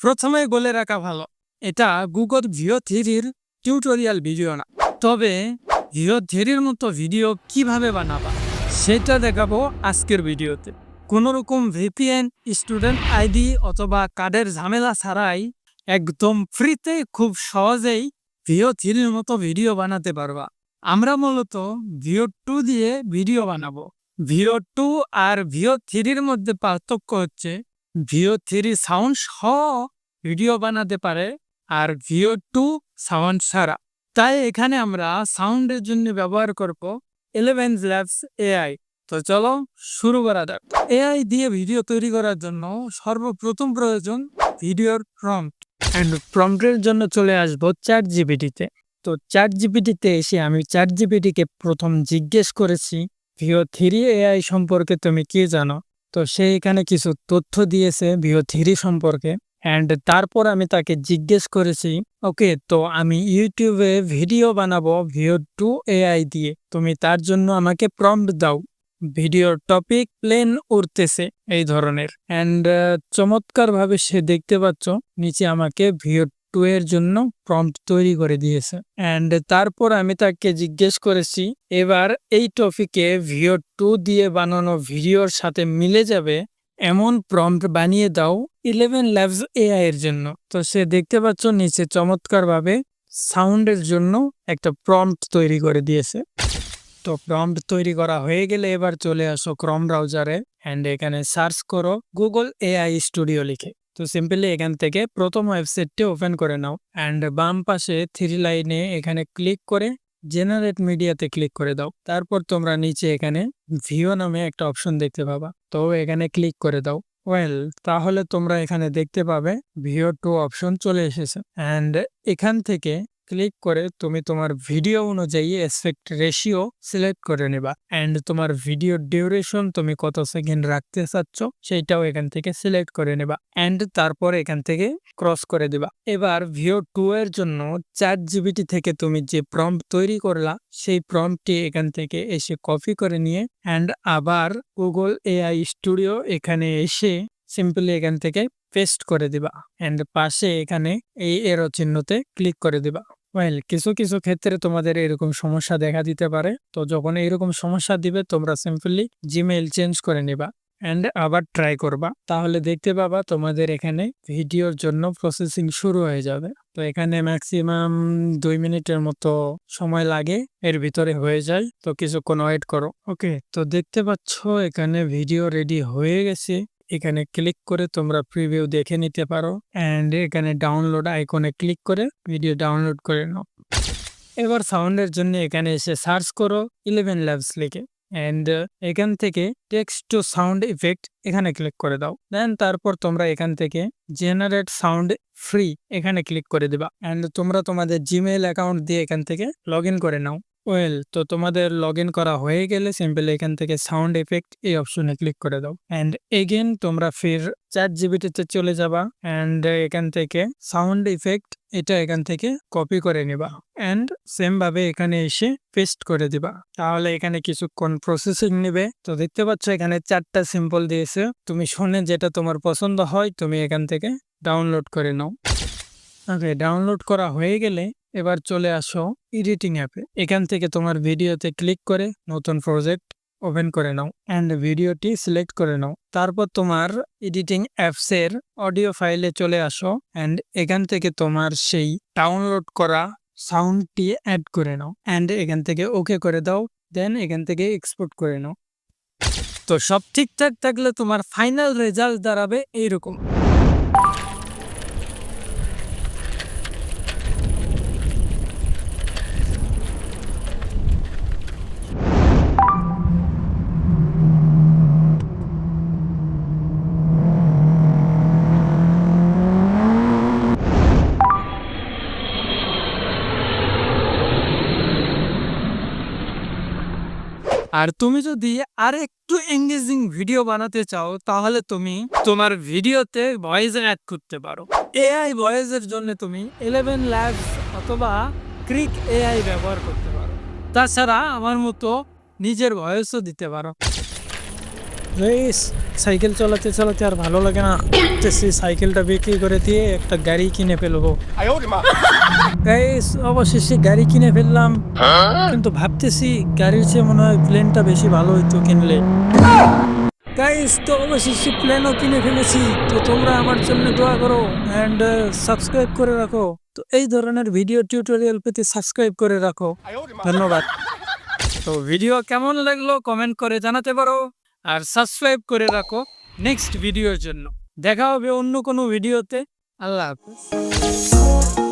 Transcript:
প্রথমে বলে রাখা ভালো, এটা গুগল ভিও থ্রির টিউটোরিয়াল ভিডিও না। তবে ভিও থ্রির মতো ভিডিও কীভাবে বানাবা, সেটা দেখাবো আজকের ভিডিওতে। কোনো রকম ভিপিএন, স্টুডেন্ট আইডি অথবা কার্ডের ঝামেলা ছাড়াই একদম ফ্রিতে খুব সহজেই ভিও থ্রির মতো ভিডিও বানাতে পারবা। আমরা মূলত ভিও টু দিয়ে ভিডিও বানাবো। ভিও টু আর ভিও থ্রির মধ্যে পার্থক্য হচ্ছে ভিও থ্রি সাউন্ড সহ ভিডিও বানাতে পারে, আর ভিও টু সাউন্ড ছাড়া। তাই এখানে আমরা সাউন্ডের জন্য ব্যবহার করব ইলেভেন ল্যাবস এআই তো চলো শুরু করা যাক। এআই দিয়ে ভিডিও তৈরি করার জন্য সর্বপ্রথম প্রয়োজন ভিডিওর প্রম্পট অ্যান্ড প্রম্পটের জন্য চলে আসব চ্যাট জিপিটিতে তো চ্যাট জিপিটিতে এসে আমি চ্যাট জিপিটিকে প্রথম জিজ্ঞেস করেছি ভিও থ্রি এআই সম্পর্কে তুমি কি জানো? তো সে এখানে কিছু তথ্য দিয়েছে ভিও থ্রি সম্পর্কে। অ্যান্ড তারপর আমি তাকে জিজ্ঞেস করেছি, ওকে, তো আমি ইউটিউবে ভিডিও বানাবো ভিও টু এআই দিয়ে। তুমি তার জন্য আমাকে প্রম্পট দাও। ভিডিওর টপিক প্লেন উড়তেছে এই ধরনের। অ্যান্ড চমৎকারভাবে সে দেখতে পাচ্ছ, নিচে আমাকে ভিও টু এর জন্য প্রম্পট তৈরি করে দিয়েছে। অ্যান্ড তারপর আমি তাকে জিজ্ঞেস করেছি, এবার এই টপিকে ভিও টু দিয়ে বানানো ভিডিওর সাথে মিলে যাবে? এমন প্রম্পট বানিয়ে দাও ইলেভেন ল্যাবস এআই এর জন্য। তো সে দেখতে পাচ্ছ নিচে চমৎকারভাবে সাউন্ডের জন্য একটা প্রম্পট তৈরি করে দিয়েছে। তো প্রম্পট তৈরি করা হয়ে গেলে এবার চলে আসো ক্রম ব্রাউজারে অ্যান্ড এখানে সার্চ করো গুগল এআই স্টুডিও লিখে। তো সিম্পলি এখান থেকে প্রথম ওয়েবসাইটটি ওপেন করে নাও অ্যান্ড বাম পাশে থ্রি লাইনে এখানে ক্লিক করে জেনারেট মিডিয়াতে ক্লিক করে দাও। তারপর তোমরা নিচে এখানে ভিও নামে একটা অপশন দেখতে পাবা। তো এখানে ক্লিক করে দাও। ওয়েল তাহলে তোমরা এখানে দেখতে পাবে ভিও টু অপশন চলে এসেছে। অ্যান্ড এখান থেকে ক্লিক করে তুমি তোমার ভিডিও অনুযায়ী এসপেক্ট রেশিও সিলেক্ট করে নেবা। অ্যান্ড তোমার ভিডিও ডিউরেশন তুমি কত সেকেন্ড রাখতে চাচ্ছ, সেইটাও এখান থেকে সিলেক্ট করে নেবা। অ্যান্ড তারপর এখান থেকে ক্রস করে দিবা। এবার ভিও টু এর জন্য চার জিবিটি থেকে তুমি যে প্রম্পট তৈরি করলা, সেই প্রম্পটটি এখান থেকে এসে কপি করে নিয়ে অ্যান্ড আবার গুগল এআই স্টুডিও এখানে এসে সিম্পলি এখান থেকে পেস্ট করে দিবা। অ্যান্ড পাশে এখানে এই এরো চিহ্নতে ক্লিক করে দিবা। ওয়েল কিছু কিছু ক্ষেত্রে তোমাদের এরকম সমস্যা দেখা দিতে পারে। তো যখন এরকম সমস্যা দিবে, তোমরা সিম্পলি জিমেইল চেঞ্জ করে নিবা অ্যান্ড আবার ট্রাই করবা। তাহলে দেখতে পাবা তোমাদের এখানে ভিডিওর জন্য প্রসেসিং শুরু হয়ে যাবে। তো এখানে ম্যাক্সিমাম দুই মিনিটের মতো সময় লাগে, এর ভিতরে হয়ে যায়। তো কিছুক্ষণ ওয়েট করো ওকে তো দেখতে পাচ্ছ এখানে ভিডিও রেডি হয়ে গেছে। এখানে ক্লিক করে তোমরা প্রিভিউ দেখে নিতে পারো। অ্যান্ড এখানে ডাউনলোড আইকনে ক্লিক করে ভিডিও ডাউনলোড করে নাও। এবার সাউন্ডের জন্য এখানে এসে সার্চ করো ইলেভেন ল্যাবস লিখে। অ্যান্ড এখান থেকে টেক্সট টু সাউন্ড ইফেক্ট এখানে ক্লিক করে দাও। দেন তারপর তোমরা এখান থেকে জেনারেট সাউন্ড ফ্রি এখানে ক্লিক করে দিবা। অ্যান্ড তোমরা তোমাদের জিমেইল অ্যাকাউন্ট দিয়ে এখান থেকে লগ করে নাও। ওয়েল তো তোমাদের লগ ইন করা হয়ে গেলে সিম্পল এখান থেকে সাউন্ড এফেক্ট এই অপশনে ক্লিক করে দাও। অ্যান্ড এগেন তোমরা ফির চার জিবিটিতে চলে যাবা অ্যান্ড এখান থেকে সাউন্ড ইফেক্ট এটা এখান থেকে কপি করে নিবা। অ্যান্ড সেম ভাবে এখানে এসে পেস্ট করে দিবা। তাহলে এখানে কিছুক্ষণ প্রসেসিং নেবে। তো দেখতে পাচ্ছ এখানে চারটা সিম্পল দিয়েছে। তুমি শুনে যেটা তোমার পছন্দ হয়, তুমি এখান থেকে ডাউনলোড করে নাও। ওকে ডাউনলোড করা হয়ে গেলে এবার চলে আসো এডিটিং অ্যাপে এখান থেকে তোমার ভিডিওতে ক্লিক করে নতুন প্রজেক্ট ওপেন করে নাও অ্যান্ড ভিডিওটি সিলেক্ট করে নাও। তারপর তোমার এডিটিং অ্যাপসের অডিও ফাইলে চলে আসো অ্যান্ড এখান থেকে তোমার সেই ডাউনলোড করা সাউন্ডটি অ্যাড করে নাও অ্যান্ড এখান থেকে ওকে করে দাও দেন এখান থেকে এক্সপোর্ট করে নাও। তো সব ঠিকঠাক থাকলে তোমার ফাইনাল রেজাল্ট দাঁড়াবে এইরকম। আর তুমি যদি আর একটু এঙ্গেজিং ভিডিও বানাতে চাও, তাহলে তুমি তোমার ভিডিওতে ভয়েস অ্যাড করতে পারো। এআই ভয়েসের জন্য তুমি ইলেভেন ল্যাবস অথবা ক্রিক এআই ব্যবহার করতে পারো। তাছাড়া আমার মতো নিজের ভয়েসও দিতে পারো। গাইস সাইকেল চালাতে চালাতে আর ভালো লাগে না। ভাবতেছি সাইকেলটা বিক্রি করে দিয়ে একটা গাড়ি কিনে ফেলব। গাইস অবশেষে গাড়ি কিনে ফেললাম। কিন্তু ভাবতেছি গাড়ির চেয়ে মনে হয় প্লেনটা বেশি ভালো হইতো কিনলে। গাইস তো অবশেষে প্লেনও কিনে ফেলেছি। তো তোমরা আমার জন্য দোয়া করো অ্যান্ড সাবস্ক্রাইব করে রাখো। তো এই ধরনের ভিডিও টিউটোরিয়াল পেতে সাবস্ক্রাইব করে রাখো। ধন্যবাদ। তো ভিডিও কেমন লাগল কমেন্ট করে জানাতে পারো। আর সাবস্ক্রাইব করে রাখো নেক্সট ভিডিওর জন্য। দেখা হবে অন্য কোনো ভিডিওতে আল্লাহ হাফেজ।